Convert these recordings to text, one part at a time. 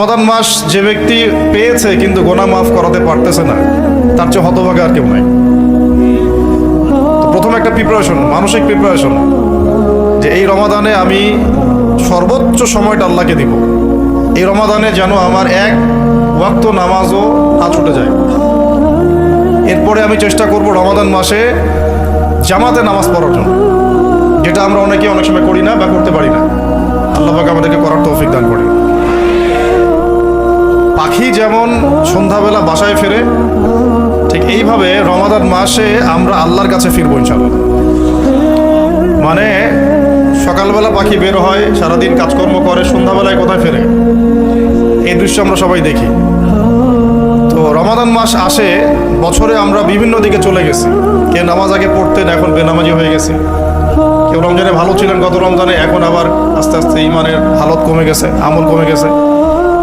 রমাদান মাস যে ব্যক্তি পেয়েছে কিন্তু গোনা মাফ করাতে পারতেছে না, তার চেয়ে হতভাগে আর কেউ নাই। প্রথম একটা প্রিপারেশন মানসিক প্রিপারেশন যে এই রমাদানে আমি সর্বোচ্চ সময়টা আল্লাহকে দিব। এই রমাদানে যেন আমার এক ওয়াক্ত নামাজও হাত ছুটে যায়। এরপরে আমি চেষ্টা করব রমাদান মাসে জামাতে নামাজ পড়ার জন্য। যেটা আমরা অনেকে অনেক সময় করি না বা করতে পারি না। আল্লাহ পাক আমাদেরকে করার তৌফিক দান করে পাখি যেমন সন্ধ্যাবেলা বাসায় ফেরে, ঠিক এইভাবে রমাদান মাসে আমরা আল্লাহর কাছে ফিরবো ইনশাল্লাহ মানে সকালবেলা পাখি বের হয়, সারাদিন কাজকর্ম করে, সন্ধ্যাবেলায় কোথায় ফেরে? এই দৃশ্য আমরা সবাই দেখি। তো রমাদান মাস আসে, বছরে আমরা বিভিন্ন দিকে চলে গেছি। কে নামাজ আগে পড়তেন, এখন বেনামাজি হয়ে গেছে। কেউ রমজানে ভালো ছিলেন, গত রমজানে, এখন আবার আস্তে আস্তে ইমানের হালত কমে গেছে, আমল কমে গেছে।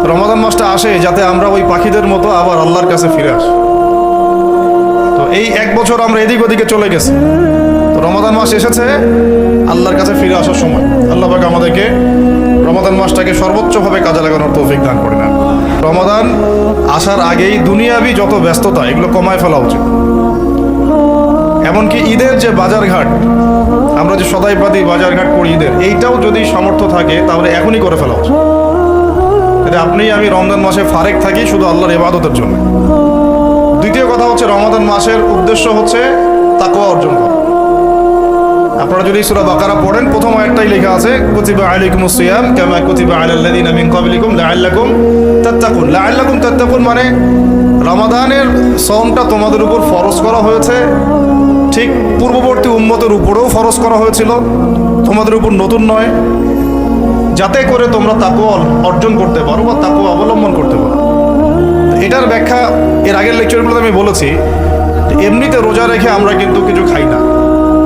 রমাদান মাসটা আসে যাতে আমরা ওই পাখিদের মতো আবার আল্লাহর কাছে ফিরে আসি। তো এই এক বছর আমরা এদিক ওদিকে চলে গেছি। তো রমাদান মাস এসেছে, আল্লাহর কাছে ফিরে আসার সময়। আল্লাহ পাক আমাদেরকে রমাদান মাসটাকে সর্বোচ্চভাবে কাজে লাগানোর তৌফিক দান করে না রমাদান আসার আগেই দুনিয়াবি যত ব্যস্ততা, এগুলো কমায় ফেলা উচিত। এমনকি ঈদের যে বাজারঘাট, আমরা যে সদাইপাতি বাজারঘাট করি ঈদের, এইটাও যদি সামর্থ্য থাকে, তাহলে এখনই করে ফেলা উচিত। যদি আপনি আমি রমজান মাসে ফারেক থাকি শুধু আল্লাহর ইবাদতের জন্য। দ্বিতীয় কথা হচ্ছে রমাদান মাসের উদ্দেশ্য হচ্ছে তাকওয়া অর্জন করা। আপনারা যদি সূরা বাকারা পড়েন, প্রথম আয়াতটাই লেখা আছে, কুতিবা আলাইকুমুস সিয়াম কামা কুতিবা আলাল লাযিনা মিন ক্বাবলিকুম লাআল্লাকুম তাত্তাকুন। লাআল্লাকুম তাত্তাকুন মানে রমাদানের সওমটা তোমাদের উপর ফরজ করা হয়েছে। ঠিক পূর্ববর্তী উম্মতের উপরেও ফরজ করা হয়েছিল। তোমাদের উপর নতুন নয়। যাতে করে তোমরা তাকওয়া অর্জন করতে পারো বা তাকওয়া অবলম্বন করতে পারো। এটার ব্যাখ্যা এর আগের লেকচারগুলোতে আমি বলেছি, এমনিতে রোজা রেখে আমরা কিন্তু কিছু খাই না,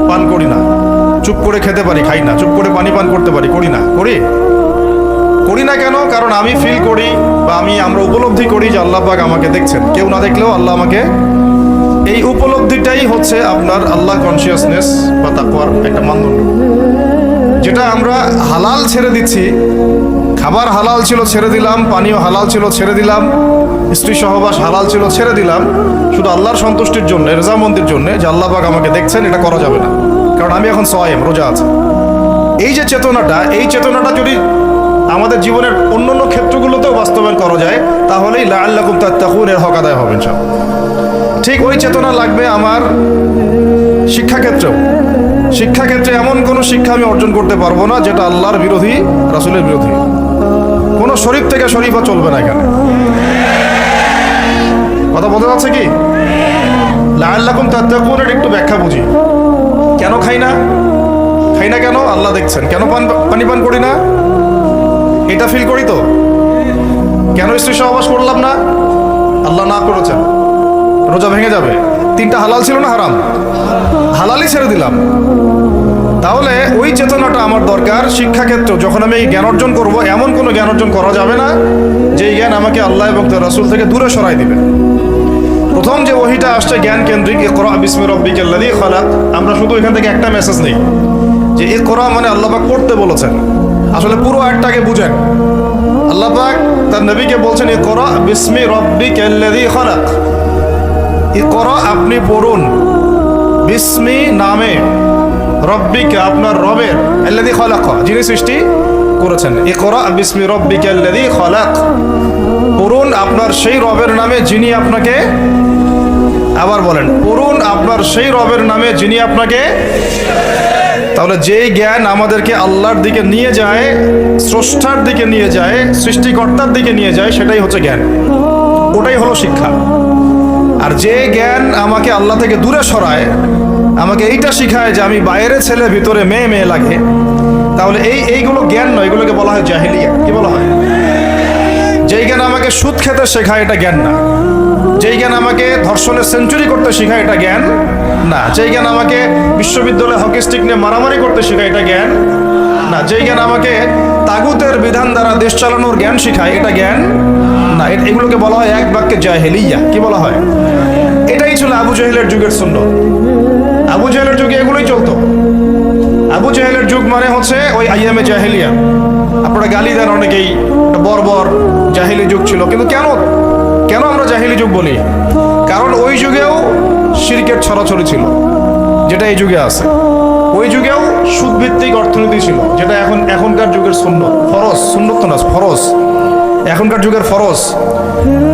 পান করি না। চুপ করে খেতে পারি, খাই না। চুপ করে পানি পান করতে পারি, করি না। করি? করি না কেন? কারণ আমি ফিল করি বা আমি, আমরা উপলব্ধি করি যে আল্লাহ পাক আমাকে দেখছেন। কেউ না দেখলেও আল্লাহ আমাকে এই উপলব্ধিটাই হচ্ছে আপনার আল্লাহ কনসিয়াসনেস বা তাকওয়ার একটা মানদণ্ড। যেটা আমরা হালাল ছেড়ে দিচ্ছি। খাবার হালাল ছিল ছেড়ে দিলাম, পানীয় হালাল ছিল ছেড়ে দিলাম, স্ত্রী সহবাস হালাল ছিল ছেড়ে দিলাম। শুধু আল্লাহর সন্তুষ্টির জন্য রেজামন্দির জন্য যে আল্লাহ পাক আমাকে দেখছেন, এটা করা যাবে না। কারণ আমি এখন সয়েম, রোজা আছে। এই যে চেতনাটা, এই চেতনাটা যদি আমাদের জীবনের অন্য অন্য ক্ষেত্রগুলোতেও বাস্তবায়ন করা যায়, তাহলেই লা আল্লাকুম তাত্তাকুন, এর হক আদায় হবে, ইনশাআল্লাহ। ঠিক ওই চেতনা লাগবে আমার শিক্ষাক্ষেত্রেও। শিক্ষাক্ষেত্রে এমন কোনো শিক্ষা আমি অর্জন করতে পারব না যেটা আল্লাহর বিরোধী, রাসুলের বিরোধী। কোনো শরীফ থেকে শরীফা চলবে না এখানে। কথা বোঝা যাচ্ছে কি? লাল্লাকুম তাত্তাকুনের একটু ব্যাখ্যা বুঝি। কেন খাই না? খাই না কেন? আল্লাহ দেখছেন। কেন পান পানি পান করি না? এটা ফিল করি তো। কেন স্ত্রী সহবাস করলাম না? আল্লাহ না করেছেন। রোজা ভেঙে যাবে। তিনটা হালাল ছিল না হারাম? হালালই ছেড়ে দিলাম। তাহলে ওই চেতনাটা আমার দরকার শিক্ষাক্ষেত্র। যখন আমি এই জ্ঞান অর্জন করব, এমন কোনো জ্ঞান অর্জন করা যাবে না, যে জ্ঞান আমাকে আল্লাহ এবং তার রাসুল থেকে দূরে সরাই দিবে। প্রথম যে ওহিটা আসছে জ্ঞান কেন্দ্রিক এ করা বিস্মি রব্বিকাল্লাদি খালাক। আমরা শুধু এখান থেকে একটা মেসেজ নেই, যে এ করা মানে আল্লাপাক পড়তে বলেছেন। আসলে পুরো আয়টাকে বুঝেন। আল্লাপাক তার নবীকে বলছেন এ করা বিস্মি রব্বিকাল্লাদি খালাক। করা আপনি পড়ুন। বিস্মি নামে রব্বিকে আপনার রবের আল্লাদি খলাক। যিনি সৃষ্টি করেছেন। এ করা বিস্মি রব্বিকে আল্লাদি খলাক। পড়ুন আপনার সেই রবের নামে যিনি আপনাকে আবার বলেন, পড়ুন আপনার সেই রবের নামে যিনি আপনাকে তাহলে যেই জ্ঞান আমাদেরকে আল্লাহর দিকে নিয়ে যায়, স্রষ্টার দিকে নিয়ে যায়, সৃষ্টিকর্তার দিকে নিয়ে যায়, সেটাই হচ্ছে জ্ঞান। ওটাই হলো শিক্ষা। আর যে জ্ঞান আমাকে আল্লাহ থেকে দূরে সরায় আমাকে এইটা শিখায় যে আমি বাইরে ছেলে, ভিতরে মেয়ে মেয়ে লাগে। তাহলে এই, এইগুলো জ্ঞান নয়, এগুলোকে বলা হয় জাহিলিয়া। কি বলা হয়? যেই জ্ঞান আমাকে সুদ খেতে শেখায়, এটা জ্ঞান না। যেই জ্ঞান আমাকে ধর্ষণের সেঞ্চুরি করতে শেখায়, এটা জ্ঞান না। যেই জ্ঞান আমাকে বিশ্ববিদ্যালয়ে হকি স্টিক নিয়ে মারামারি করতে শেখায়, এটা জ্ঞান না। যেই জ্ঞান আমাকে তাগুতের বিধান দ্বারা দেশ চালানোর জ্ঞান শেখায়, এটা জ্ঞান না। এগুলোকে বলা হয় এক বাক্যে জাহেলিয়া। কি বলা হয়? এটাই ছিল আবু জাহেলের যুগের শূন্য আবু জাহেলের যুগে এগুলোই চলতো। আবু জাহেলের যুগ মানে হচ্ছে ওই আইয়ামে জাহেলিয়া। আপনারা গালি দেন অনেকেই বর্বর জাহিলি যুগ ছিল। কিন্তু কেন কেন আমরা জাহিলি যুগ বলি? কারণ ওই যুগেও সিরকেট ছড়াছড়ি ছিল, যেটা এই যুগে আছে। ওই যুগেও সুদভিত্তিক অর্থনীতি ছিল, যেটা এখন, এখনকার যুগের শূন্য শূন্য তো না, ফরজ। এখনকার যুগের ফরজ,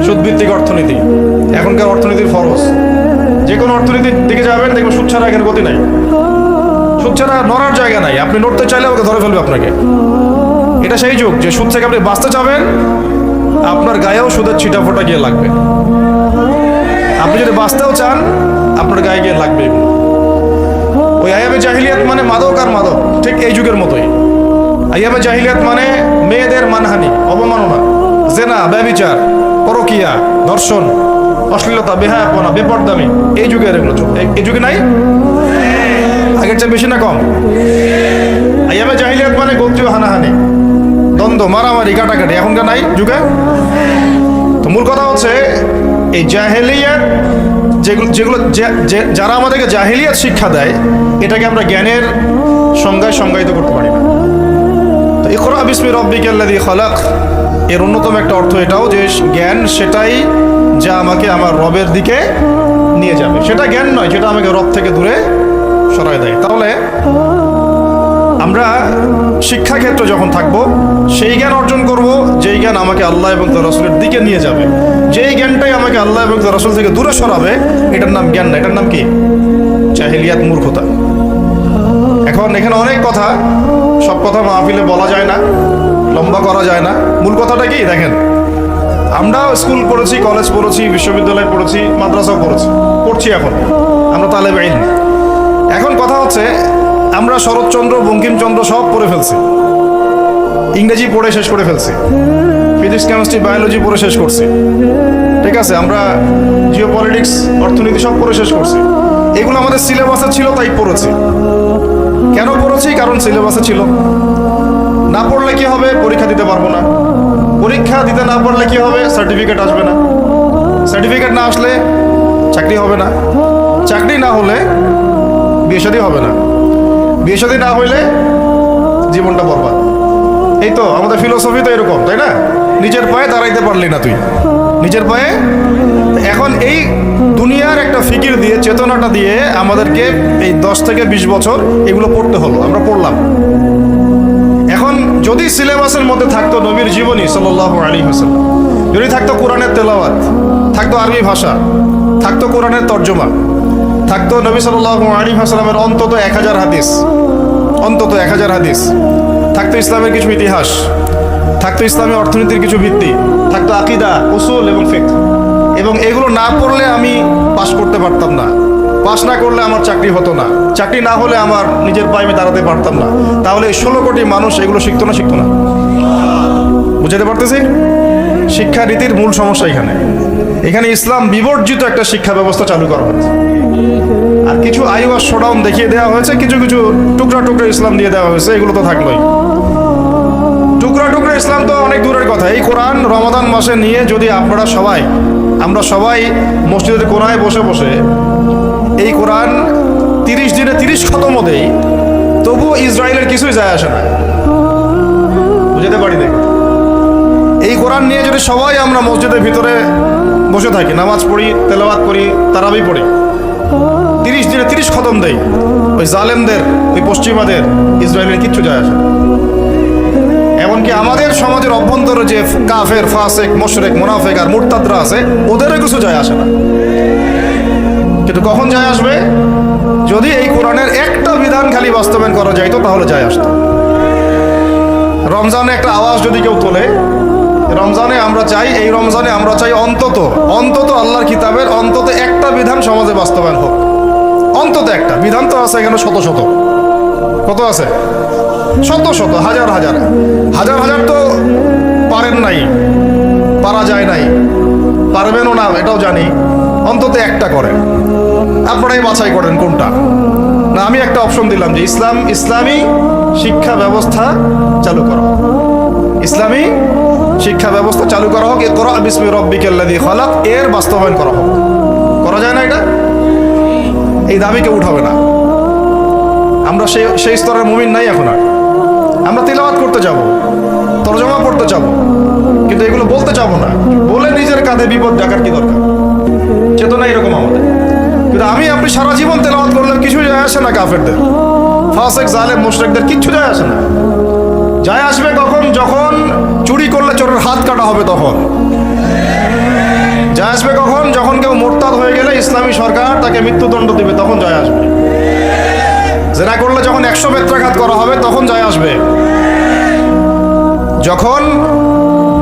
সুদভিত্তিক অর্থনীতি। এখনকার অর্থনীতির ফরজ। যে কোনো অর্থনীতির দিকে যাবেন, দেখবেন সুদ ছাড়া এখানে গতি নাই। সুদ ছাড়া নড়ার জায়গা নাই। আপনি নড়তে চাইলে ওকে ধরে ফেলবে আপনাকে। এটা সেই যুগ যে সুদ থেকে আপনি বাঁচতে চাবেন, আপনার গায়েও সুদের ছিটা ফোটা গিয়ে লাগবে। আপনি যদি বাঁচতেও চান, আপনার গায়ে গিয়ে লাগবে। ওই আয়াবে জাহিলিয়াত মানে মাদক আর মাদক, ঠিক এই যুগের মতোই। আয়ামে জাহিলিয়াত মানে মেয়েদের মানহানি, অবমাননা, জেনা, ব্যবিচার, পরকিয়া, ধর্ষণ। অশ্লীলতা, বেহায়াপনা, বেপরদামি, এই যুগের এগুলো যুগ। এই- যুগে নাই? আগের চেয়ে বেশি না কম? আয়ামে জাহিলিয়াত মানে গোত্রীয় হানাহানি। দ্বন্দ্ব, মারামারি কাটাকাটি এখনকার নাই যুগে? তো মূল কথা হচ্ছে, এই জাহেলিয়াত যেগুলো যেগুলো যারা আমাদেরকে জাহেলিয়াত শিক্ষা দেয়, এটাকে আমরা জ্ঞানের সংজ্ঞায় সংজ্ঞায়িত করতে পারি না। তো ইকরা বিসমি রব্বিকাল্লাযী খালাক। এর অন্যতম একটা অর্থ এটাও যে জ্ঞান সেটাই যা আমাকে আমার রবের দিকে নিয়ে যাবে। সেটা জ্ঞান নয় যেটা আমাকে রব থেকে দূরে সরায় দেয়। তাহলে আমরা শিক্ষাক্ষেত্রে যখন থাকব, সেই জ্ঞান অর্জন করব, যেই জ্ঞান আমাকে আল্লাহ এবং তার রসুলের দিকে নিয়ে যাবে। যেই জ্ঞানটাই আমাকে আল্লাহ এবং তার রসুল থেকে দূরে সরাবে, এটার নাম জ্ঞান না, এটার নাম কি? চাহিলিয়াত মূর্খতা। এখন এখানে অনেক কথা, সব কথা মাহফিলে বলা যায় না, লম্বা করা যায় না। মূল কথাটা কি? দেখেন আমরা স্কুল পড়েছি, কলেজ পড়েছি, বিশ্ববিদ্যালয় পড়েছি, মাদ্রাসাও পড়েছি। পড়ছি এখন। আমরা তালেব ইলম এখন কথা হচ্ছে, আমরা শরৎচন্দ্র, বঙ্কিমচন্দ্র সব পড়ে ফেলছি। ইংরেজি পড়ে শেষ করে ফেলছি। ফিজিক্স, কেমিস্ট্রি, বায়োলজি পড়ে শেষ করছি। ঠিক আছে, আমরা জিও পলিটিক্স অর্থনীতি সব পড়ে শেষ করছি। এগুলো আমাদের সিলেবাসে ছিল, তাই পড়েছি। কেন পড়েছি? কারণ সিলেবাসে ছিল। না পড়লে কি হবে? পরীক্ষা দিতে পারব না। পরীক্ষা দিতে না পারলে কি হবে? সার্টিফিকেট আসবে না। সার্টিফিকেট না আসলে চাকরি হবে না। চাকরি না হলে বিয়ে হবে না। বিয়ে না হইলে জীবনটা বরবাদ। এই তো, আমাদের ফিলোসফি তো এরকম, তাই না? নিজের পায়ে দাঁড়াইতে পারলি না তুই। নিজের পায়ে এখন এই দুনিয়ার একটা ফিকির দিয়ে, চেতনাটা দিয়ে আমাদেরকে এই দশ থেকে বিশ বছর এগুলো পড়তে হলো। আমরা পড়লাম। যদি সিলেবাসের মধ্যে থাকতো নবীর জীবনী সাল্লাহ আলী হাসান যদি থাকতো কোরআনের তেলাওয়াত, থাকতো আরবি ভাষা, থাকতো কোরআনের তর্জমা, থাকতো নবী সাল্লাহ আলী হাসালামের অন্তত এক হাজার হাদিস, অন্তত এক হাজার হাদিস, থাকতো ইসলামের কিছু ইতিহাস, থাকতো ইসলামী অর্থনীতির কিছু ভিত্তি, থাকতো আকিদা, উসুল এবং ফিক এবং এগুলো না পড়লে আমি পাশ করতে পারতাম না। পাশ না করলে আমার চাকরি হতো না। চাকরি না হলে আমার নিজের পায়ে দাঁড়াতে পারতাম না। তাহলে এই ষোলো কোটি মানুষ এগুলো শিখতো না শিখতো না। বুঝাতে পারতেছি? শিক্ষা রীতির মূল সমস্যা এখানে। এখানে ইসলাম বিবর্জিত একটা শিক্ষা ব্যবস্থা চালু করা হয়েছে। আর কিছু আয়ু আর শোডাউন দেখিয়ে দেওয়া হয়েছে, কিছু কিছু টুকরা টুকরা ইসলাম দিয়ে দেওয়া হয়েছে, এগুলো তো থাকলোই। টুকরা টুকরা ইসলাম তো অনেক দূরের কথা। এই কোরআন রমাদান মাসে নিয়ে যদি আপনারা সবাই, আমরা সবাই মসজিদের কোনায় বসে বসে এই কোরআন তিরিশ দিনে তিরিশ খতমও দেই তবুও ইসরায়েলের কিছুই যায় আসে না। বুঝতে পারি দেখি এই কোরআন নিয়ে যদি সবাই আমরা মসজিদের ভিতরে বসে থাকি, নামাজ পড়ি, তেলাওয়াত করি, তারাবি পড়ি, তিরিশ দিনে তিরিশ খতম দেই, ওই জালেমদের, ওই পশ্চিমাদের, ইসরায়েলের কিচ্ছু যায় আসে না। এমনকি আমাদের সমাজের অভ্যন্তরে যে কাফের, ফাসেক, মোশরেক, মোনাফেক আর মুরতাদরা আছে, ওদেরও কিছু যায় আসে না। কিন্তু কখন যায় আসবে? যদি এই কোরআনের একটা বিধান খালি বাস্তবায়ন করা যাইতো, তাহলে যায় আসতো। রমজানে একটা আওয়াজ যদি কেউ তোলে, রমজানে আমরা চাই, এই রমজানে আমরা চাই অন্তত অন্তত আল্লাহর কিতাবের অন্তত একটা বিধান সমাজে বাস্তবায়ন হোক। অন্তত একটা, বিধান তো আছে এখানে শত শত। কত আছে? শত শত, হাজার হাজার। হাজার হাজার তো পারেন নাই, পারা যায় নাই। পারবেনও না, এটাও জানি। অন্তত একটা করেন আপনারাই বাছাই করেন কোনটা? না, আমি একটা অপশন দিলাম যে ইসলাম, ইসলামী শিক্ষা ব্যবস্থা চালু করা। ইসলামী শিক্ষা ব্যবস্থা চালু করা হোক এ করা বিসমি রব্বিকাল্লাযী খালাক, এর বাস্তবায়ন করা হোক। করা যায় না এটা? এই দাবি কেউ উঠাবে না। আমরা সেই সেই স্তরের মুমিন নাই এখন আর। আমরা তিলাওয়াত করতে যাব, তরজমা পড়তে যাব, কিন্তু এগুলো বলতে যাব না। বলে নিজের কাঁধে বিপদ ডাকার কি দরকার? চেতনা এরকম আমাদের। কিন্তু আমি আপনি সারা জীবন তেলাওয়াত করলে কিছু যায় আসে না কাফেরদের। ফাসেক, জালেম, মুশরিকদের কিচ্ছু যায় আসে না। যায় আসবে কখন? যখন চুরি করলে চোরের হাত কাটা হবে তখন। যায় আসবে কখন? যখন কেউ মোরতাদ হয়ে গেলে ইসলামী সরকার তাকে মৃত্যুদণ্ড দিবে, তখন যায় আসবে। জেনা করলে যখন একশো বেত্রাঘাত করা হবে, তখন যায় আসবে। যখন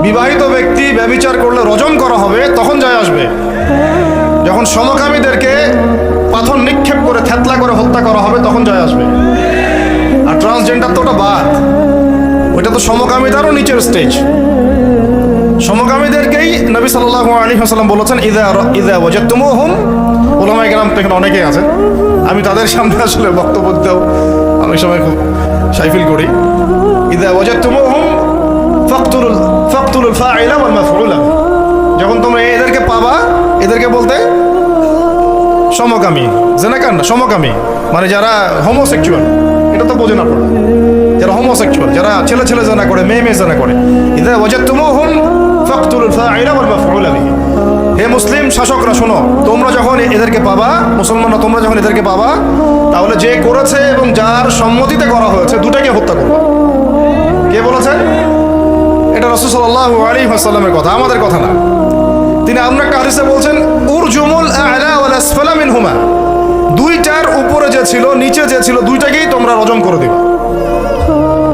বিবাহিত ব্যক্তি ব্যবিচার করলে রজম করা হবে, তখন যায় আসবে। যখন সমকামীদেরকে পাথর নিক্ষেপ করে, থেতলা করে হত্যা করা হবে, তখন জয় আসবে। আর ট্রান্সজেন্ডার তো ওটা বাদ। ওইটা তো সমকামিতারও নিচের স্টেজ সমকামীদেরকেই নবী সাল্লাহ আলাইহি ওয়াসাল্লাম বলেছেন, ইদা ইদা ওয়াজাতুমুহুম ওলামায়ে কেরাম তো এখানে অনেকেই আছেন। আমি তাদের সামনে আসলে বক্তব্য দিতেও অনেক সময় খুব সাইফিল করি। ইদা ওয়াজাতুমুহুম ফাকতুলুল ফাকতুলুল ফাইলা ওয়াল মাফউলা। যখন তোমরা এদেরকে পাবা এদেরকে বলতে সমকামী জেনাকার না সমকামী। মানে যারা হোমোসেক্সুয়াল এটা তো বোঝে না আপনারা। যারা হোমোসেক্সুয়াল যারা ছেলে ছেলে জানা করে, মেয়ে মেয়ে জানা করে। ফাকতুলুল ফাইলা ওয়াল মাফউলা বিহি। হে মুসলিম শাসকরা, শোনো, তোমরা যখন এদেরকে পাবা, মুসলমানরা তোমরা যখন এদেরকে পাবা, তাহলে যে করেছে এবং যার সম্মতিতে করা হয়েছে, দুটাকে হত্যা করবে। কে বলেছে? এটা রসুল সাল্লাহ আলী আসাল্লামের কথা, আমাদের কথা না। তিনি একটা হাদিসে বলছেন? উরজুমুল আলা ওয়াল আসফালা মিনহুমা। দুইটার উপরে যে ছিল, নিচে যে ছিল, দুইটাকেই তোমরা রজম করে দিবে।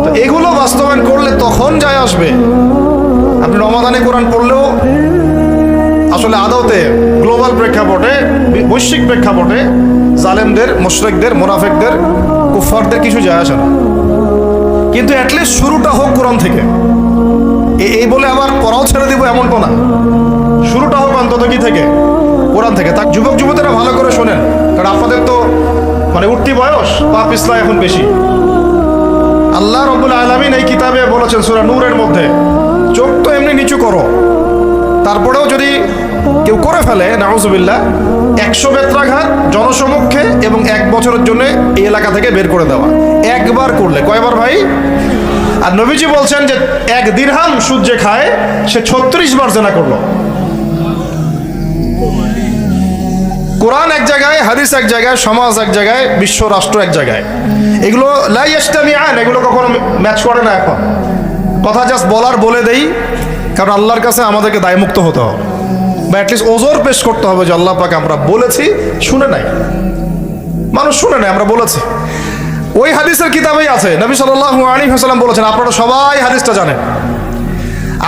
তো এগুলো বাস্তবায়ন করলে তখন যায় আসবে। আপনি রমাদানে কোরআন পড়লেও আসলে আদতে গ্লোবাল প্রেক্ষাপটে, বৈশ্বিক প্রেক্ষাপটে জালেমদের, মোশরেকদের, মোনাফেকদের কুফারদের কিছু যায় আসে না। কিন্তু অ্যাটলিস্ট শুরুটা হোক কোরআন থেকে। এই বলে আবার পড়াও ছেড়ে দিব এমন না। শুরুটা হোক অন্তত কি থেকে? কোরআন থেকে। তার যুবক, যুবতীরা ভালো করে শোনেন। কারণ আপনাদের তো মানে উঠতি বয়স পাপ ইসলাম এখন বেশি। আল্লাহ রব্বুল আলমিন এই কিতাবে বলেছেন, সুরা নূরের মধ্যে, চোখ তো এমনি নিচু করো। তারপরেও যদি কেউ করে ফেলে, নাউজুবিল্লাহ, একশো বেত্রাঘাত জনসমক্ষে এবং এক বছরের জন্য এই এলাকা থেকে বের করে দেওয়া। একবার করলে। কয়বার ভাই? আর নবীজি বলছেন যে, এক দিরহাম সুদ যে খায়, সে ছত্রিশ বার জেনা করল। কোরআন এক জায়গায়, হাদিস এক জায়গায়, সমাজ এক জায়গায়, বিশ্ব রাষ্ট্র এক জায়গায়। এগুলো লাইস্টামি আইন এগুলো কখনো ম্যাচ করে না এখন। কথা জাস্ট বলার বলে দেই, কারণ আল্লাহর কাছে আমাদেরকে দায়মুক্ত হতে হবে। বা অ্যাটলিস্ট ওজোর পেশ করতে হবে যে আল্লাহ পাকে আমরা বলেছি, শুনে নাই। মানুষ শুনে নাই, আমরা বলেছি। ওই হাদিসের কিতাবেই আছে, নবী সাল্লাল্লাহু আলাইহি ওয়াসাল্লাম বলেছেন, আপনারা সবাই হাদিসটা জানেন।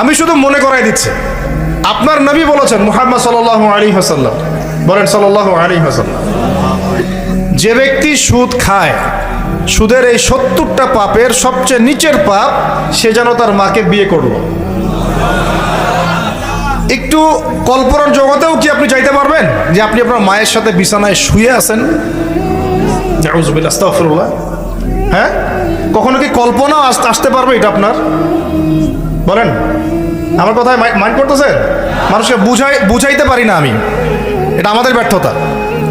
আমি শুধু মনে করাই দিচ্ছি, আপনার নবী বলেছেন মুহাম্মদ সাল্লাল্লাহু আলাইহি ওয়াসাল্লাম বলেন সাল্লাল্লাহু আলাইহি ওয়াসাল্লাম। যে ব্যক্তি সুদ খায়, সুদের এই সত্তরটা পাপের সবচেয়ে নিচের পাপ সে যেন তার মাকে বিয়ে করল। একটু কল্পনার জগতেও কি আপনি চাইতে পারবেন যে আপনি আপনার মায়ের সাথে বিছানায় শুয়ে আছেন? হ্যাঁ? কখনো কি কল্পনাও আস- আসতে পারবে এটা আপনার? বলেন। আমার কথায় মাইন্ড করতেছেন? মানুষকে বুঝাই বুঝাইতে পারি না আমি। এটা আমাদের ব্যর্থতা।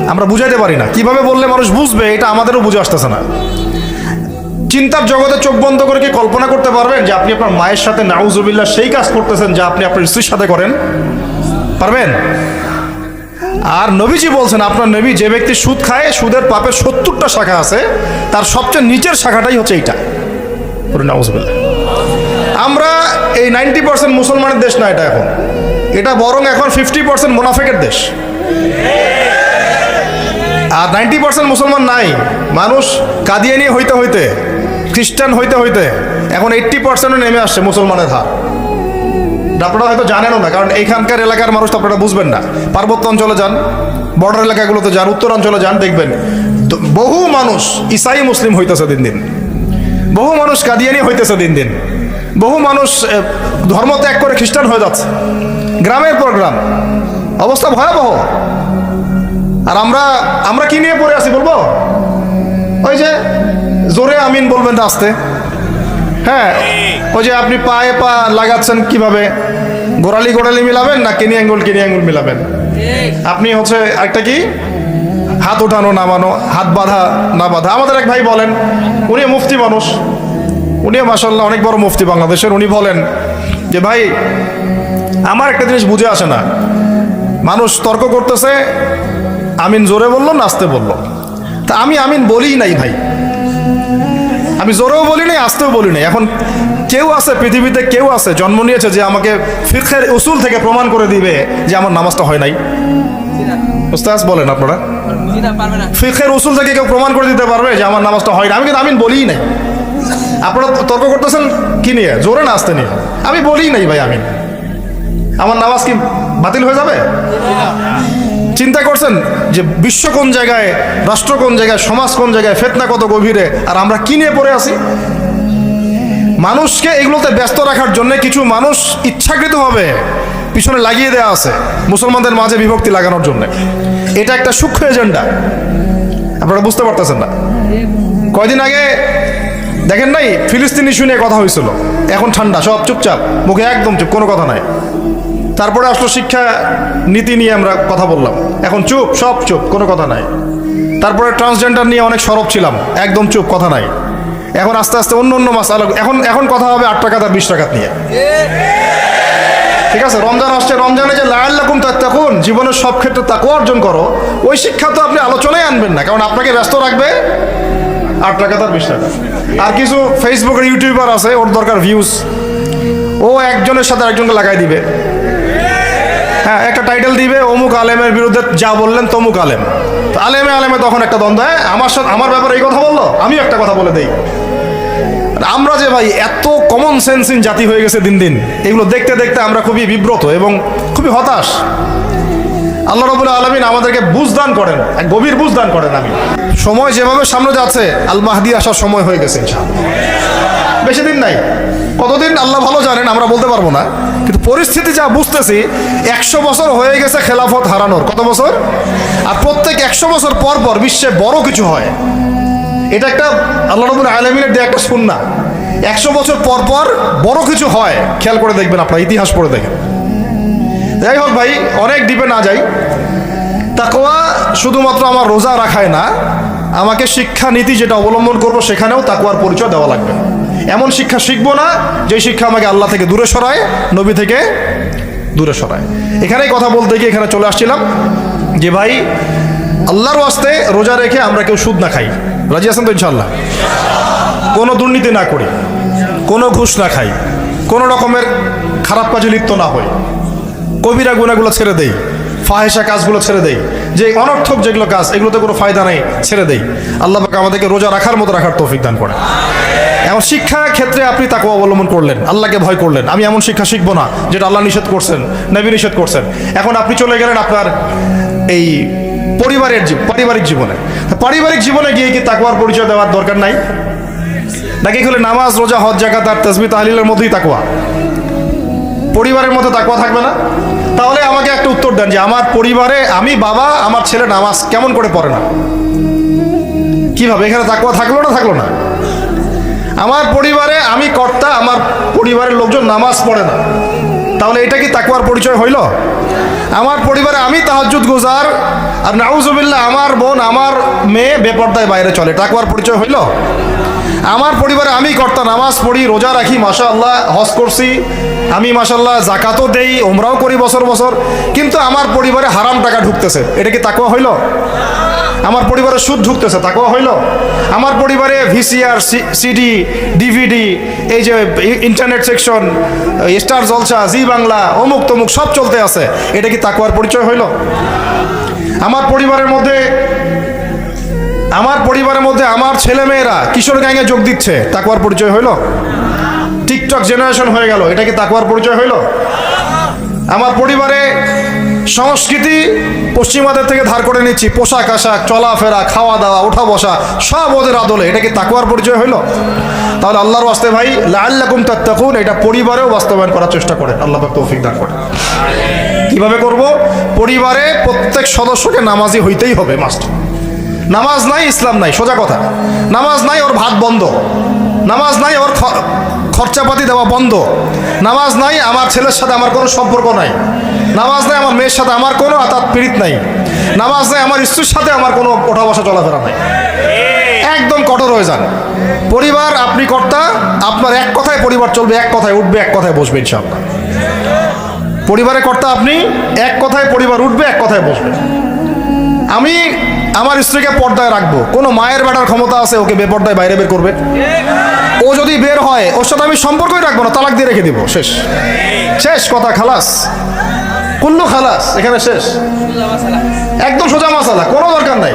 আমরা বুঝাইতে পারি না। কীভাবে বললে মানুষ বুঝবে, এটা আমাদেরও বুঝে আসতেছে না। চিন্তার জগতে চোখ বন্ধ করে কি কল্পনা করতে পারবেন যে আপনি আপনার মায়ের সাথে নাউজুবিল্লাহ সেই কাজ করতেছেন যা আপনি আপনার স্ত্রীর সাথে করেন? পারবেন? আর নবীজি বলছেন, আপনার নবী যে ব্যক্তি সুদ খায়, সুদের পাপের সত্তরটা শাখা আছে, তার সবচেয়ে নিচের শাখাটাই হচ্ছে এইটা। বলুন নাউজুবিল্লাহ। আমরা এই নাইনটি পার্সেন্ট মুসলমানের দেশ না এটা এখন। এটা বরং এখন ফিফটি পার্সেন্ট মোনাফেকের দেশ। আর নাইনটি পার্সেন্ট মুসলমান নাই। মানুষ কাদিয়ানি হইতে হইতে, খ্রিস্টান হইতে হইতে, এখন এইট্টি পার্সেন্টও নেমে আসছে মুসলমানের হার আপনারা হয়তো জানেনও না, কারণ এইখানকার এলাকার মানুষ তো আপনারা বুঝবেন না। পার্বত্য অঞ্চলে যান বর্ডার এলাকাগুলোতে যান উত্তরাঞ্চলে যান, দেখবেন বহু মানুষ ইসাই মুসলিম হইতেছে দিন দিন। বহু মানুষ কাদিয়ানি হইতেছে দিন দিন। বহু মানুষ ধর্ম ত্যাগ করে খ্রিস্টান হয়ে যাচ্ছে। গ্রামের পর গ্রাম অবস্থা ভয়াবহ। আর আমরা আমরা কি নিয়ে পড়ে আছি বলব? ওই যে জোরে আমিন বলবেন আসতে হ্যাঁ ওই যে আপনি পায়ে পা লাগাচ্ছেন কীভাবে? গোড়ালি গোড়ালি মিলাবেন না কিনি আঙ্গুল কিনি আঙ্গুল মিলাবেন? আপনি হচ্ছে একটা কি? হাত ওঠানো, নামানো, হাত বাঁধা, না বাঁধা। আমাদের এক ভাই বলেন উনি মুফতি মানুষ। উনি মাসাল্লাহ অনেক বড় মুফতি বাংলাদেশের। উনি বলেন যে, ভাই, আমার একটা জিনিস বুঝে আসে না। মানুষ তর্ক করতেছে, আমিন জোরে বলল, নাচতে বলল। তা আমি আমিন বলি নাই ভাই। আমি জোরেও বলি নাই, আসতেও বলি নাই। এখন কেউ আছে পৃথিবীতে, কেউ আছে, জন্ম নিয়েছে যে আমাকে ফিরখের উসুল থেকে প্রমাণ করে দিবে যে আমার নামাজটা হয় নাই। উস্তাজ বলেন আপনারা। ফিখের উসুল থেকে কেউ প্রমাণ করে দিতে পারবে যে আমার নামাজটা হয় না আমি কিন্তু আমিন বলিই নাই। আপনারা তর্ক করতেছেন কি নিয়ে? জোরে না আসতে নিয়ে। আমি বলিই নাই ভাই আমিন। আমার নামাজ কি বাতিল হয়ে যাবে? চিন্তা করছেন যে বিশ্ব কোন জায়গায়, রাষ্ট্র কোন জায়গায়, সমাজ কোন জায়গায় ফেতনা কত গভীরে, আর আমরা কি নিয়ে পড়ে আছি? মানুষকে এগুলোতে ব্যস্ত রাখার জন্য কিছু মানুষ ইচ্ছাকৃতভাবে পিছনে লাগিয়ে দেওয়া আছে মুসলমানদের মাঝে বিভক্তি লাগানোর জন্য। এটা একটা সূক্ষ্ম এজেন্ডা। আপনারা বুঝতে পারতেছেন না। কয়দিন আগে, দেখেন নাই, ফিলিস্তিনি শুনে কথা হয়েছিল। এখন ঠান্ডা, সব চুপচাপ, মুখে একদম চুপ, কোনো কথা নাই। তারপরে আসলো শিক্ষা নীতি নিয়ে আমরা কথা বললাম। এখন চুপ, সব চুপ, কোনো কথা নাই। তারপরে ট্রান্সজেন্ডার নিয়ে অনেক সরব ছিলাম, একদম চুপ, কথা নাই। এখন আস্তে আস্তে অন্য অন্য মাস আলাদা এখন এখন কথা হবে আট টাকা তার বিশ টাকা নিয়ে। ঠিক আছে? রমজান আসছে, রমজানে যে লায়াল্লাকুম তাত্তাকুন, জীবনের সব ক্ষেত্রে তাকু অর্জন করো, ওই শিক্ষা তো আপনি আলোচনায় আনবেন না, কারণ আপনাকে ব্যস্ত রাখবে আট টাকা তার বিশ টাকা। আর কিছু ফেসবুকের ইউটিউবার আছে, ওর দরকার ভিউজ ও একজনের সাথে একজনকে লাগাই দিবে। হ্যাঁ একটা টাইটেল দিবে, অমুক আলেমের বিরুদ্ধে যা বললেন তমুক আলেম। আলেমে আলেমে তখন একটা দ্বন্দ্ব হ্যাঁ আমার সাথে আমার ব্যাপারে এই কথা বলল? আমিও একটা কথা বলে দেই। আমরা যে ভাই এত কমন সেন্সিন জাতি হয়ে গেছে দিন দিন, এগুলো দেখতে দেখতে আমরা খুবই বিব্রত এবং খুবই হতাশ। আল্লাহ রবুল্লা আলমিন আমাদেরকে বুঝদান করেন, এক গভীর বুঝদান করেন আমি সময় যেভাবে সামনে যাচ্ছে, আল মাহদি আসার সময় হয়ে গেছে বেশি দিন নাই। কতদিন আল্লাহ ভালো জানেন, আমরা বলতে পারব না। পরিস্থিতি যা বুঝতেছি, একশো বছর হয়ে গেছে খেলাফত হারানোর। কত বছর? আর প্রত্যেক একশো বছর পর পর বিশ্বে বড় কিছু হয়। এটা একটা আল্লাহ রবুল আলমিনের দেয়া একটা সুন্না একশো বছর পর পর বড় কিছু হয়। খেয়াল করে দেখবেন আপনার, ইতিহাস পড়ে দেখেন। যাই হোক ভাই, অনেক ডিপে না যাই। তাকওয়া শুধুমাত্র আমার রোজা রাখায় না, আমাকে শিক্ষা নীতি যেটা অবলম্বন করব সেখানেও তাকওয়ার পরিচয় দেওয়া লাগবে। এমন শিক্ষা শিখব না যে শিক্ষা আমাকে আল্লাহ থেকে দূরে সরায়, নবী থেকে দূরে সরায়। এখানেই কথা বলতে গিয়ে এখানে চলে আসছিলাম যে ভাই, আল্লাহর ওয়াস্তে রোজা রেখে আমরা কেউ সুদ না খাই। রাজি আছেন তো ইনশাল্লাহ কোনো দুর্নীতি না করি, কোনো ঘুষ না খাই, কোনো রকমের খারাপ কাজে লিপ্ত না হই। কবিরা গুণাগুলো ছেড়ে দেই ফাহেসা কাজগুলো ছেড়ে দেই, যে অনর্থক যেগুলো কাজ, এগুলোতে কোনো ফায়দা নেই, ছেড়ে দেই। আল্লাহ আমাদেরকে রোজা রাখার মতো রাখার তৌফিক দান করে এমন শিক্ষা ক্ষেত্রে আপনি তাকে অবলম্বন করলেন, আল্লাহকে ভয় করলেন। আমি এমন শিক্ষা শিখব না, যেটা আল্লাহ নিষেধ করছেন, নবী নিষেধ করছেন। এখন আপনি চলে গেলেন আপনার এই পরিবারের পারিবারিক জীবনে। পারিবারিক জীবনে গিয়ে কি তাকুয়ার পরিচয় দেওয়ার দরকার নাই? নাকি হলে নামাজ, রোজা, হজ জাকাত আর তসবি তাহলিলের মধ্যেই তাকুয়া পরিবারের মধ্যে তাকুয়া থাকবে না? তাহলে আমাকে একটা উত্তর দেন যে আমার পরিবারে আমি বাবা, আমার ছেলে নামাজ কেমন করে পড়ে না? কীভাবে? এখানে তাকুয়া থাকল না থাকল না? আমার পরিবারে আমি কর্তা, আমার পরিবারের লোকজন নামাজ পড়ে না। তাহলে এটা কি তাকুয়ার পরিচয় হইল? আমার পরিবারে আমি তাহাজুদ গুজার, আর নাউজুবিল্লাহ আমার বোন, আমার মেয়ে বেপর্দায় বাইরে চলে। তাকুয়ার পরিচয় হইল? আমার পরিবারে আমি কর্তা, নামাজ পড়ি, রোজা রাখি মাসা আল্লাহ হজ করছি। আমি মাসাল্লাহ জাকাতও দেই ওমরাও করি বছর বছর। কিন্তু আমার পরিবারে হারাম টাকা ঢুকতেছে। এটা কি তাকুয়া হইল? আমার পরিবারে সুদ ঢুকতেছে তাকেও হইল? আমার পরিবারে ভিসিআর সিডি ডিভিডি এই যে internet section Star Jalsha Zee Bangla অমুক তমুক সব চলতে আছে। এটা কি তাকুয়ার পরিচয় হইল? আমার পরিবারের মধ্যে, আমার পরিবারের মধ্যে আমার ছেলে মেয়েরা কিশোর গ্যাংয়ে যোগ দিচ্ছে তাকুয়ার পরিচয় হইল? টিকটক জেনারেশন হয়ে গেল, এটা কি তাকুয়ার পরিচয় হইল? আমার পরিবারে সংস্কৃতি পশ্চিমাদের থেকে ধার করে নিচ্ছি। পোশাক, আশাক, চলাফেরা খাওয়া দাওয়া ওঠা বসা সব ওদের আদলে। এটা কি তাকুয়ার পরিচয় হইল? তাহলে আল্লাহর বাস্তে ভাই লাল্লাকুম তাত্তাকুন, এটা পরিবারেও বাস্তবায়ন করার চেষ্টা করেন। আল্লাহ তৌফিক দান করেন। কীভাবে করব? পরিবারে প্রত্যেক সদস্যকে নামাজি হইতেই হবে মাস্ট নামাজ নাই, ইসলাম নাই, সোজা কথা। নামাজ নাই, ওর ভাত বন্ধ। নামাজ নাই, ওর খরচাপাতি দেওয়া বন্ধ। নামাজ নাই, আমার ছেলের সাথে আমার কোনো সম্পর্ক নাই। নামাজ নাই, আমার মেয়ের সাথে আমার কোনো আতাত পীড়িত নাই। নামাজ নাই, আমার স্ত্রীর সাথে আমার কোনো ওঠা বসা চলাফেরা নাই। একদম কঠোর হয়ে যান। পরিবার, আপনি কর্তা, আপনার এক কথায় পরিবার চলবে, এক কথায় উঠবে, এক কথায় বসবে ইনশাআল্লাহ। পরিবারে কর্তা আপনি, এক কথায় পরিবার উঠবে, এক কথায় বসবে। আমি আমার স্ত্রীকে পর্দায় রাখব। কোনো মায়ের বেটার ক্ষমতা আছে, ওকে বেপর্দায় বাইরে বের করবে? ও যদি বের হয়, ওর সাথে আমি সম্পর্কই রাখব না, তালাক দিয়ে রেখে দিব। শেষ। শেষ কথা, খালাস। কুল্লু খালাস। এখানে শেষ। একদম সোজা মশালা কোনো দরকার নাই।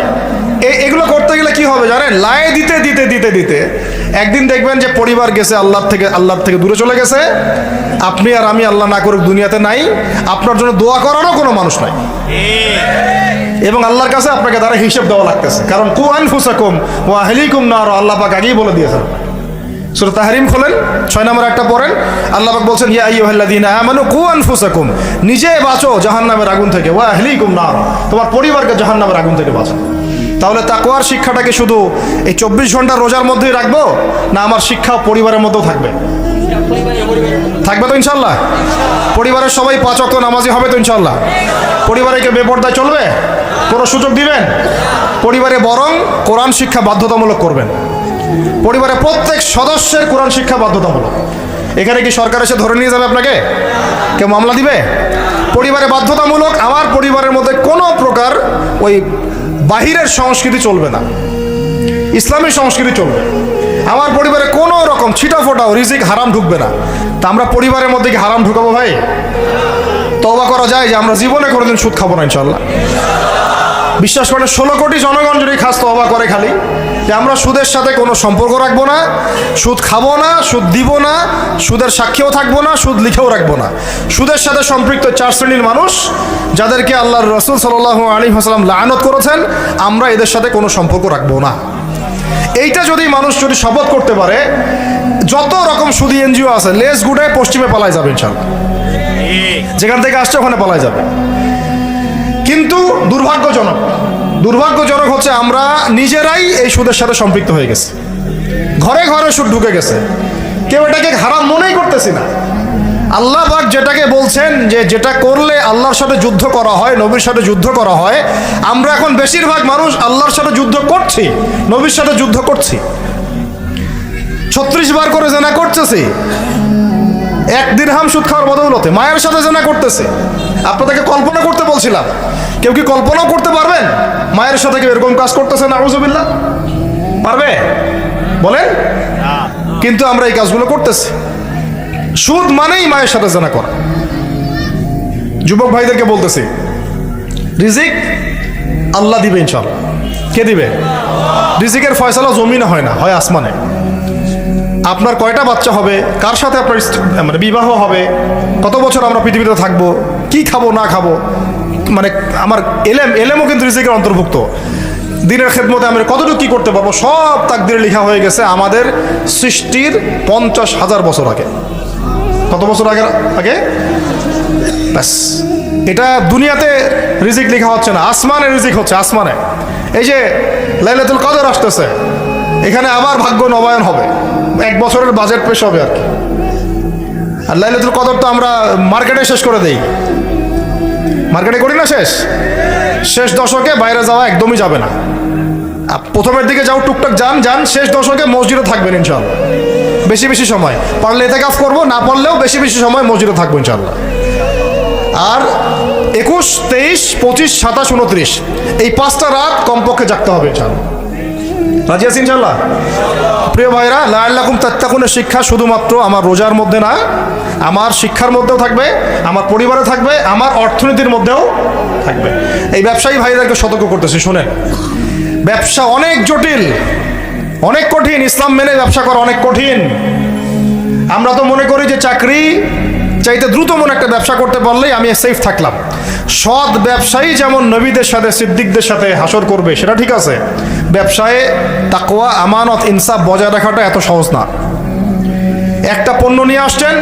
এগুলো করতে গেলে কি হবে জানেন? লাই দিতে দিতে দিতে দিতে। একদিন দেখবেন যে পরিবার গেছে, আল্লাহর থেকে আল্লাহর থেকে দূরে চলে গেছে। আপনি আর আমি আল্লাহ না করুক দুনিয়াতে নাই। আপনার জন্য দোয়া করারও কোনো মানুষ নাই। এবং আল্লাহর কাছে আপনাকে দ্বারা হিসেব দেওয়া লাগতেছে। কারণ কুয়ান ফুসাকুম ও আহলিকুম না আরও আল্লাহ পাক আগেই বলে দিয়েছেন। সুরা তাহরিম খোলেন, ছয় নম্বর একটা পড়েন। আল্লাহ পাক বলছেন, ইয়া আইয়ুহাল্লাযীনা আমানু কু আনফুসাকুম, নিজে বাঁচো জাহান্নামের আগুন থেকে। ওয়া আহলিকুম নার, তোমার পরিবারকে জাহান্নামের আগুন থেকে বাঁচো তাহলে তাকওয়ার শিক্ষাটাকে শুধু এই চব্বিশ ঘণ্টা রোজার মধ্যেই রাখব, না আমার শিক্ষা পরিবারের মধ্যেও থাকবে? থাকবে তো ইনশাল্লাহ? পরিবারের সবাই পাঁচ অক্ট নামাজি হবে তো ইনশাল্লাহ? পরিবারে কেউ বেপর্দায় চলবে? কোনো সুযোগ দিবেন? পরিবারে বরং কোরআন শিক্ষা বাধ্যতামূলক করবেন। পরিবারে প্রত্যেক সদস্যের কোরআন শিক্ষা বাধ্যতামূলক। এখানে কি সরকার এসে ধরে নিয়ে যাবে আপনাকে? কেউ মামলা দিবে? পরিবারে বাধ্যতামূলক, আমার পরিবারের মধ্যে কোনো প্রকার ওই বাহিরের সংস্কৃতি চলবে না। ইসলামী সংস্কৃতি চলবে। আমার পরিবারে কোনো রকম ছিটা ফোটাও, রিজিক হারাম ঢুকবে না। তা আমরা পরিবারের মধ্যে কি হারাম ঢুকাবো ভাই? তবা করা যায় যে আমরা জীবনে কোনোদিন সুদ খাব না ইনশাল্লাহ বিশ্বাস করেন, ষোলো কোটি জনগণ যদি খাস তবা করে খালি যে আমরা সুদের সাথে কোনো সম্পর্ক রাখব না, সুদ খাব না, সুদ দিব না, সুদের সাক্ষীও থাকব না, সুদ লিখেও রাখব না। সুদের সাথে সম্পৃক্ত চার শ্রেণির মানুষ যাদেরকে আল্লাহর রসুল সাল্লাহ আলী হাসলাম লায়নত করেছেন, আমরা এদের সাথে কোনো সম্পর্ক রাখব না। এইটা যদি মানুষ যদি শপথ করতে পারে, যত রকম সুদি এনজিও আছে, লেস গুডায় পশ্চিমে পালায় যাবে ইনশাল্লাহ যেখান থেকে আসছে ওখানে পালায় যাবে। কিন্তু দুর্ভাগ্যজনক দুর্ভাগ্যজনক হচ্ছে আমরা নিজেরাই এই সুদের সাথে সম্পৃক্ত হয়ে গেছি। ঘরে ঘরে সুদ ঢুকে গেছে। কেউ এটাকে হারাম মনেই করতেছি না। আল্লাহ পাক যেটাকে বলছেন যে যেটা করলে আল্লাহর সাথে যুদ্ধ করা হয়, নবীর সাথে যুদ্ধ করা হয়, আমরা এখন বেশিরভাগ মানুষ আল্লাহর সাথে যুদ্ধ করছি, নবীর সাথে যুদ্ধ করছি। ছত্রিশ বার করে জেনা করতেছি। এক দিরহাম সুদ খাওয়ার বদৌলতে মায়ের সাথে জেনা করতেছে। আপনাদেরকে কল্পনা করতে বলছিলাম। কেউ কি কল্পনাও করতে পারবেন? মায়ের সাথে কেউ এরকম কাজ করতেছে না? আউজুবিল্লাহ পারবে? বলেন। কিন্তু আমরা এই কাজগুলো করতেছি। সুদ মানেই মায়ের সাথে জেনা করা। যুবক ভাইদেরকে বলতেছি, রিজিক আল্লাহ দিবে ইনশাল্লাহ কে দিবে? রিজিকের ফয়সালা জমিনে হয় না, হয় আসমানে। আপনার কয়টা বাচ্চা হবে? কার সাথে আপনার মানে বিবাহ হবে? কত বছর আমরা পৃথিবীতে থাকব? কি খাব, না খাব? মানে আমার এলেম, এলেমও কিন্তু রিজিকের অন্তর্ভুক্ত। দিনের খেদমতে আমরা কতটুকু কী করতে পারব? সব তাকদিরে লেখা হয়ে গেছে আমাদের সৃষ্টির পঞ্চাশ হাজার বছর আগে। কত বছর আগে আগে? ব্যাস। এটা দুনিয়াতে রিজিক লেখা হচ্ছে না, আসমানে রিজিক হচ্ছে, আসমানে। এই যে লাইলাতুল কদর আসতেছে, এখানে আবার ভাগ্য নবায়ন হবে। এক বছরের বাজেট পেশ হবে আর কি। আর লাইলাতুল কদর তো আমরা মার্কেটে শেষ করে দেই। মার্কেটে করি না শেষ? শেষ দশকে বাইরে যাওয়া একদমই যাবে না। প্রথমের দিকে যাও, টুকটাক যান যান, শেষ দশকে মসজিদে থাকবেন ইনশাল্লাহ বেশি বেশি সময়। পারলে এতে কাজ করব, না পারলেও বেশি বেশি সময় মসজিদে থাকব ইনশাল্লাহ আর একুশ, তেইশ, পঁচিশ, সাতাশ, উনত্রিশ, এই পাঁচটা রাত কমপক্ষে জাগতে হবে ইনশাল্লাহ রাজি আছি ইনশাল্লাহ প্রিয় ভাইরা লাল্লাকুম তাত্তাকুনের শিক্ষা শুধুমাত্র আমার রোজার মধ্যে না, আমার শিক্ষার মধ্যেও থাকবে, আমার পরিবারে থাকবে, আমার অর্থনীতির মধ্যেও থাকবে। এই ব্যবসায়ী ভাইদেরকে সতর্ক করতেছি, শুনেন। ব্যবসা অনেক জটিল, অনেক কঠিন, ইসলাম মেনে ব্যবসা করা অনেক কঠিন। আমরা তো মনে করি যে চাকরি চাইতে দ্রুত মনে একটা ব্যবসা করতে পারলেই আমি সেফ থাকলাম। সৎ ব্যবসায়ী যেমন নবীদের সাথে, সিদ্দিকদের সাথে হাসর করবে, সেটা ঠিক আছে। ব্যবসায়ে তাকোয়া আমানত, ইনসাফ বজায় রাখাটা এত সহজ না। একটা পণ্য নিয়ে আসছেন,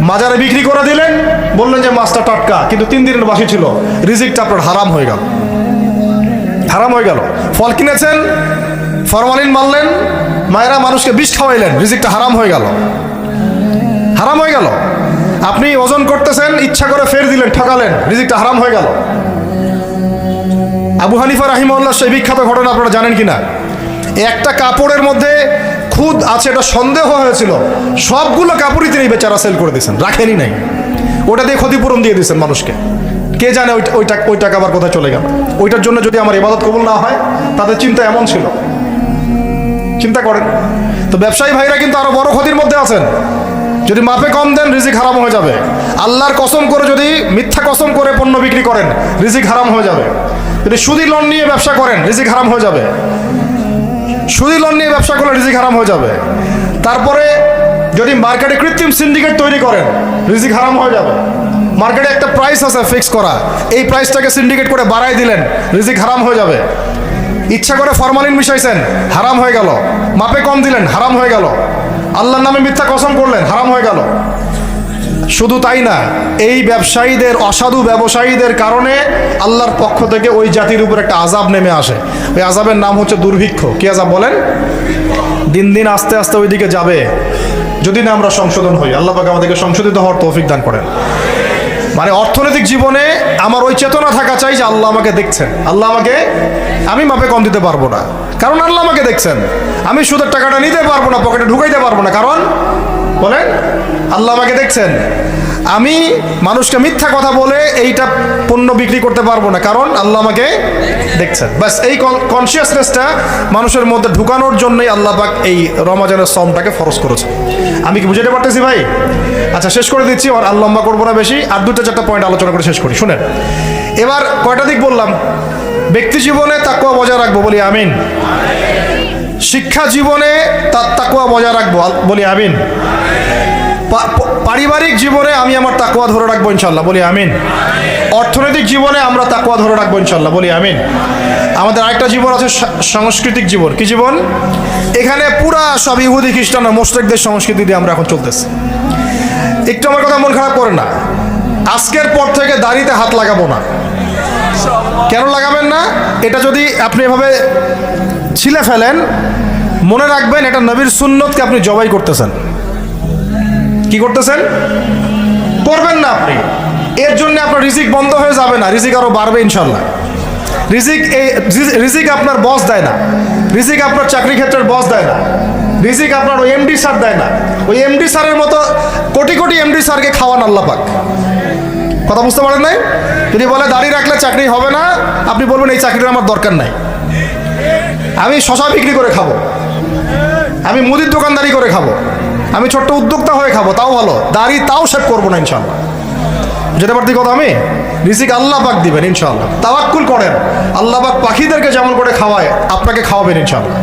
মাজারে বিক্রি করে দিলেন, বললেন যে মাছটা টাটকা, কিন্তু তিন দিনের বাসি ছিল। রিজিকটা আপনার হারাম হয়ে গেল। হারাম হয়ে গেল। ফল কিনেছেন, ফরমালিন মারলেন, মায়েরা মানুষকে বিষ খাওয়াইলেন, রিজিকটা হারাম হয়ে গেল। হারাম হয়ে গেল। আপনি ওজন করতেছেন, ইচ্ছা করে ফের দিলেন, ঠকালেন, রিজিকটা হারাম হয়ে গেল। আবু হানিফা রাহিমউল্লাহ সেই বিখ্যাত ঘটনা আপনারা জানেন কিনা? একটা কাপড়ের মধ্যে খুদ আছে, এটা সন্দেহ হয়েছিল। সবগুলো কাপড়ই তিনি বেচারা সেল করে দিয়েছেন রাখেনি নাই। ওটা দিয়ে ক্ষতিপূরণ দিয়ে দিয়েছেন মানুষকে। কে জানে ওই ওই টাকা ওই টাকা আবার কোথায় চলে গেল? ওইটার জন্য যদি আমার ইবাদত কবুল না হয়, তাদের চিন্তা এমন ছিল। চিন্তা করেন। তো ব্যবসায়ী ভাইরা কিন্তু আরও বড় ক্ষতির মধ্যে আছেন। যদি মাপে কম দেন, রিজিক হারাম হয়ে যাবে। আল্লাহর কসম করে যদি মিথ্যা কসম করে পণ্য বিক্রি করেন, রিজিক হারাম হয়ে যাবে। যদি সুদি লোন নিয়ে ব্যবসা করেন, রিজিক হারাম হয়ে যাবে। সুদি লোন নিয়ে ব্যবসা করলে রিজিক হারাম হয়ে যাবে। তারপরে যদি মার্কেটে কৃত্রিম সিন্ডিকেট তৈরি করেন, রিজিক হারাম হয়ে যাবে। মার্কেটে একটা প্রাইস আছে ফিক্স করা। এই প্রাইসটাকে সিন্ডিকেট করে বাড়াই দিলেন, রিজিক হারাম হয়ে যাবে। ইচ্ছা করে ফরমালিন মিশাইছেন, হারাম হয়ে গেল। মাপে কম দিলেন, হারাম হয়ে গেল। আল্লাহর নামে মিথ্যা কসম করলেন, হারাম হয়ে গেল। শুধু তাই না, এই ব্যবসায়ীদের, অসাধু ব্যবসায়ীদের কারণে আল্লাহর পক্ষ থেকে ওই জাতির উপর একটা আজাব নেমে আসে। ওই আজাবের নাম হচ্ছে দুর্ভিক্ষ। কি আজাব বলেন? দিন দিন আস্তে আস্তে ওইদিকে যাবে। যদি না আমরা সংশোধন হই, আল্লাহ পাক আমাদেরকে সংশোধিত হওয়ার তৌফিক দান করেন। মানে অর্থনৈতিক জীবনে আমার ওই চেতনা থাকা চাই যে আল্লাহ আমাকে দেখছেন। আল্লাহ আমাকে, আমি মাপে কম দিতে পারব না। কারণ আল্লাহ আমাকে দেখছেন। আমি সুদের টাকাটা নিতে পারব না, পকেটে ঢুকাইতে পারব না। কারণ, বলেন, আল্লাহ আমাকে দেখছেন। আমি মানুষকে মিথ্যা কথা বলে এইটা পণ্য বিক্রি করতে পারব না, কারণ আল্লাহ আমাকে দেখছেন। ব্যাস, এই কনসিয়াসনেসটা মানুষের মধ্যে ঢুকানোর জন্যই আল্লাহ পাক এই রমাজানের শ্রমটাকে ফরজ করেছে আমি কি বুঝাতে পারতেছি ভাই? আচ্ছা শেষ করে দিচ্ছি, আর আর লম্বা করব না বেশি। আর দুটো চারটা পয়েন্ট আলোচনা করে শেষ করি। শুনেন, এবার কয়টা দিক বললাম? ব্যক্তি জীবনে তাকুয়া বজায় রাখব বলি, আমিন। শিক্ষা জীবনে তার তাকুয়া বজায় রাখব। বলি আমিন। পারিবারিক জীবনে আমি আমার তাকুয়া ধরে রাখব ইনশাল্লাহ বলি আমিন। অর্থনৈতিক জীবনে আমরা তাকুয়া ধরে রাখব ইনশাল্লাহ বলি আমিন। আমাদের আরেকটা জীবন আছে সাংস্কৃতিক জীবন। কি জীবন? এখানে পুরা সব ইহুদি, খ্রিস্টান মোস্টেকদের সংস্কৃতি দিয়ে আমরা এখন চলতেছি। একটু আমার কথা মন খারাপ করে না। আজকের পর থেকে দাড়িতে হাত লাগাবো না। কেন লাগাবেন না? এটা যদি আপনি এভাবে ছিলে ফেলেন, মনে রাখবেন এটা নবীর সুন্নতকে আপনি জবাই করতেছেন। কি করতেছেন? করবেন না আপনি। এর জন্য আপনার রিজিক বন্ধ হয়ে যাবে না। রিজিক আরও বাড়বে ইনশাল্লাহ রিজিক এই রিজ- রিজিক আপনার বস দেয় না। রিজিক আপনার চাকরি ক্ষেত্রের বস দেয় না। রিজিক আপনার ওই এমডি স্যার দেয় না। ওই এমডি স্যারের মতো কোটি কোটি এমডি স্যারকে খাওয়ান আল্লাহ পাক। কথা বুঝতে পারেন নাই? যদি বলে দাঁড়িয়ে রাখলে চাকরি হবে না। আপনি বলবেন, এই চাকরির আমার দরকার নাই। আমি শশা বিক্রি করে খাব। আমি মুদির দোকানদারি করে খাব। আমি ছোট্ট উদ্যোক্তা হয়ে খাব। তাও ভালো। দাড়ি তাও সেভ করব না ইনশাল্লাহ যেতে পারতি কথা আমি? রিজিক আল্লাহ পাক দিবেন ইনশাল্লাহ তাওয়াক্কুল করেন। আল্লাহ পাক পাখিদেরকে যেমন করে খাওয়ায়, আপনাকে খাওয়াবেন ইনশাল্লাহ